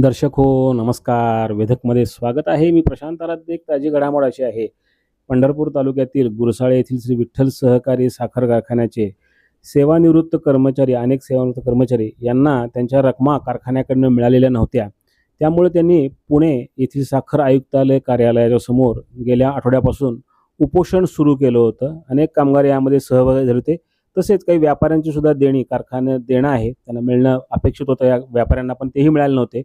दर्शक हो नमस्कार. वेधकमध्ये स्वागत आहे. मी प्रशांत आराध्य एक ताजी घडामोड अशी आहे. पंढरपूर तालुक्यातील गुरसाळे येथील श्री विठ्ठल सहकारी साखर कारखान्याचे सेवानिवृत्त कर्मचारी अनेक सेवानिवृत्त कर्मचारी यांना त्यांच्या रकमा कारखान्याकडनं मिळालेल्या नव्हत्या. त्यामुळे त्यांनी पुणे येथील साखर आयुक्तालय कार्यालयाच्या समोर गेल्या आठवड्यापासून उपोषण सुरू केलं होतं. अनेक कामगार यामध्ये सहभागी झाले होते. तसेच काही व्यापाऱ्यांची सुद्धा देणी कारखाने देणं आहे. त्यांना मिळणं अपेक्षित होतं. या व्यापाऱ्यांना पण तेही मिळाले नव्हते.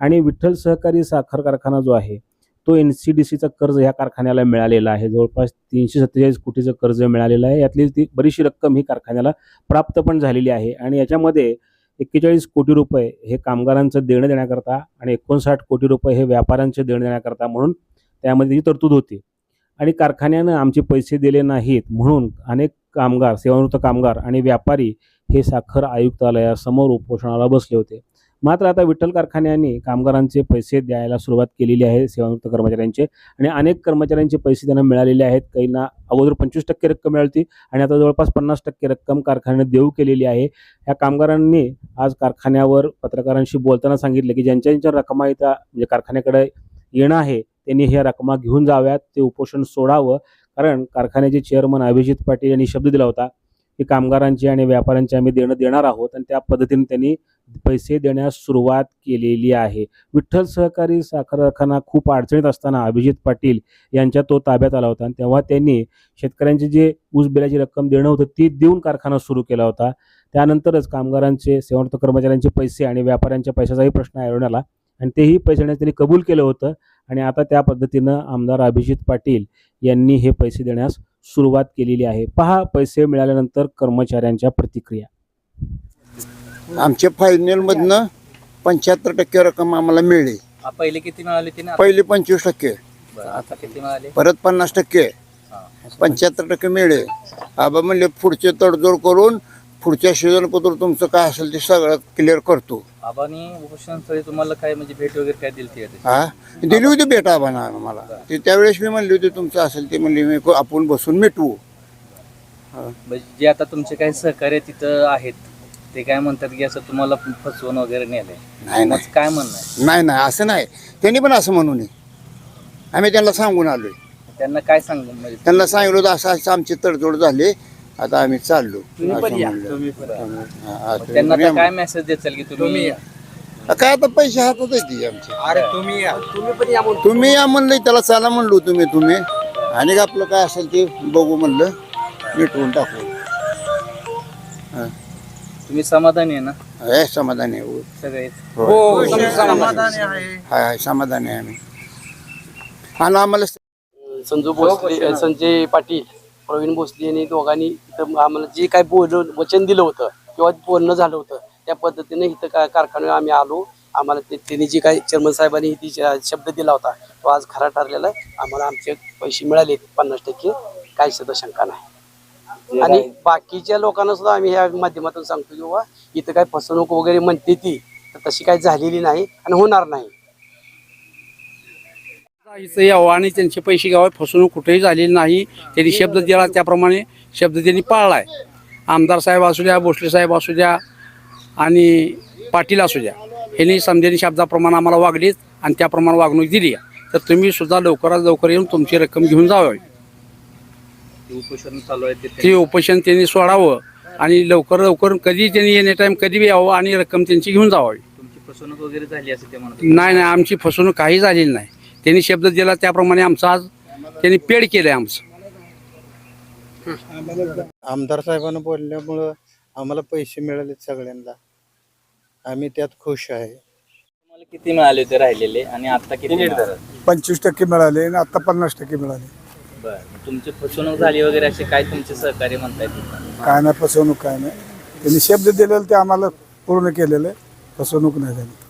आणि विठ्ठल सहकारी साखर कारखाना जो आहे तो एन सी डी सीचं कर्ज ह्या कारखान्याला मिळालेला आहे. जवळपास तीनशे सत्तेचाळीस कोटीचं कर्ज मिळालेलं आहे. यातली ती बरीचशी रक्कम ही कारखान्याला प्राप्त पण झालेली आहे. आणि याच्यामध्ये एक्केचाळीस कोटी रुपये हे कामगारांचं देणं देण्याकरता आणि एकोणसाठ कोटी रुपये हे व्यापाऱ्यांचे देणं देण्याकरता म्हणून त्यामध्ये ही तरतूद होती. आणि कारखान्यानं आमचे पैसे दिले नाहीत म्हणून अनेक कामगार सेवानिवृत्त कामगार आणि व्यापारी हे साखर आयुक्तालयासमोर उपोषणाला बसले होते. मात्र आता विठ्ठल कारखान्याने कामगारांचे पैसे द्यायला सुरुवात केलेली आहे सेवानिवृत्त कर्मचाऱ्यांचे. आणि अनेक कर्मचाऱ्यांचे पैसे त्यांना मिळालेले आहेत. काहींना अगोदर पंचवीस टक्के रक्कम मिळाली आणि आता जवळपास पन्नास टक्के रक्कम कारखान्याने देऊ केलेली आहे. या कामगारांनी आज कारखान्यावर पत्रकारांशी बोलताना सांगितलं की ज्यांच्या ज्यांच्या रकमा इथं म्हणजे कारखान्याकडे येणं आहे त्यांनी ह्या रकमा घेऊन जाव्यात ते उपोषण सोडावं. कारण कारखान्याचे चेअरमन अभिजित पाटील यांनी शब्द दिला होता की कामगारांची आणि व्यापाऱ्यांची आम्ही देणं देणार आहोत आणि त्या पद्धतीने त्यांनी पैसे देण्यास सुरुवात केलेली आहे. विठ्ठल सहकारी साखर कारखाना खूप अडचणीत असताना अभिजित पाटील यांच्या तो ताब्यात आला होता आणि तेव्हा त्यांनी शेतकऱ्यांची जे ऊस बिलाची रक्कम देणं होतं ती देऊन कारखाना सुरू केला होता. त्यानंतरच कामगारांचे सेवानिवृत्त कर्मचाऱ्यांचे पैसे आणि व्यापाऱ्यांच्या पैशाचाही प्रश्न आढळून आला आणि तेही पैसे देण्यास त्यांनी कबूल केलं होतं. आणि आता त्या पद्धतीनं आमदार अभिजित पाटील यांनी हे पैसे देण्यास सुरुवात केलेली आहे. पहा पैसे मिळाल्यानंतर कर्मचाऱ्यांच्या प्रतिक्रिया. आमच्या फायनलमधनं पंच्याहत्तर टक्के रक्कम आम्हाला मिळली. हा, पहिले किती मिळाले पहिले पंचवीस टक्के. बरं, आता किती मिळाले? परत पन्नास टक्के. पंच्याहत्तर टक्के मिळले. आबा म्हणले पुढचे तडजोड करून पुढच्या सीझन पत्र तुमचं काय असेल ते सगळं क्लिअर करतो. आबानी उपोषण स्थळी तुम्हाला काय म्हणजे भेट वगैरे काय दिली ती हा? दिली होती भेट आबाना मला ते त्यावेळेस मी म्हणली होती तुमचं असेल ते म्हणले मी आपण बसून मिटवू. म्हणजे जे आता तुमचे काही सहकार्य तिथं आहेत ते काय म्हणतात की असं तुम्हाला फसवून वगैरे नेलंय? नाही नाही. मग काय म्हणणं आहे? नाही नाही. असं नाही. त्यांनी पण असं म्हणू नये. आम्ही त्यांना सांगून आलोय. त्यांना काय सांगू म्हणजे? त्यांना सांगितलं होतं असं असं आमची तडजोड झाली. आता आम्ही चाललो. असं. तुम्ही पण या. हा, हा, त्यांना तुम्ही आता काय मेसेज देचाल की तुम्ही? काय आता पैसे हातात येते आमचे. अरे तुम्ही या. तुम्ही पण या म्हणून. तुम्ही या म्हणलं त्याला चला म्हणलो तुम्ही तुम्ही. आणि आपलं काय असेल ते बघू म्हणलं. मिटवून टाकू. तुम्ही समाधानी आहे ना? हे समाधानी आहे हो. सगळे. हो. समाधानी आहे. हाय हाय समाधानी आहे आम्ही. आणि आम्हाला संजू भोसले संजय पाटील. प्रवीण भोसले यांनी दोघांनी इथं आम्हाला जे काय बोल वचन दिलं होतं किंवा बोलणं झालं होतं त्या पद्धतीने इथं काय कारखान्यावर आम्ही आलो. आम्हाला ते त्यांनी जे काही चेअरमन साहेबांनी ती शब्द दिला होता तो आज खरा ठरलेला आहे. आम्हाला आमचे पैसे मिळाले पन्नास टक्के. काही सुद्धा शंका नाही. आणि बाकीच्या लोकांना सुद्धा आम्ही ह्या माध्यमातून सांगतो की बाबा इथं काय फसवणूक वगैरे म्हणते ती तर तशी काही झालेली नाही आणि होणार नाही. इथं यावं आणि त्यांचे पैसे घ्यावे फसवणूक कुठेही झालेली नाही. त्यांनी शब्द दिला त्याप्रमाणे शब्द त्यांनी पाळलाय. आमदार साहेब असू द्या भोसले साहेब असू द्या आणि पाटील असू द्या यांनी समजेनी शब्दाप्रमाणे आम्हाला वागलीत आणि त्याप्रमाणे वागणूक दिली तर तुम्ही सुद्धा लवकरात लवकर येऊन तुमची रक्कम घेऊन जावी. ते उपोषण चालू आहे ते उपोषण त्यांनी सोडावं आणि लवकर लवकर कधी त्यांनी एनी टाईम कधी बी यावं आणि रक्कम त्यांची घेऊन जावावी तुमची फसवणूक वगैरे झाली असं ते म्हणत नाही नाही आमची फसवणूक काही झालेली नाही. त्यांनी शब्द दिला त्याप्रमाणे आमचं आज त्यांनी पेड केलं आहे आमचं. आमदार साहेबांना बोलल्यामुळं आम्हाला पैसे मिळाले सगळ्यांना. आम्ही त्यात खुश आहे. तुम्हाला किती मिळाले होते राहिलेले आणि आता किती मिळाले? पंचवीस टक्के मिळाले आणि आता पन्नास टक्के मिळाले. बरं मग तुमची फसवणूक झाली वगैरे असे काय तुमचे सहकार्य म्हणतायत काय नाही फसवणूक काय नाही. त्यांनी शब्द दिलेलं ते आम्हाला पूर्ण केलेलं. आहे फसवणूक नाही झाली.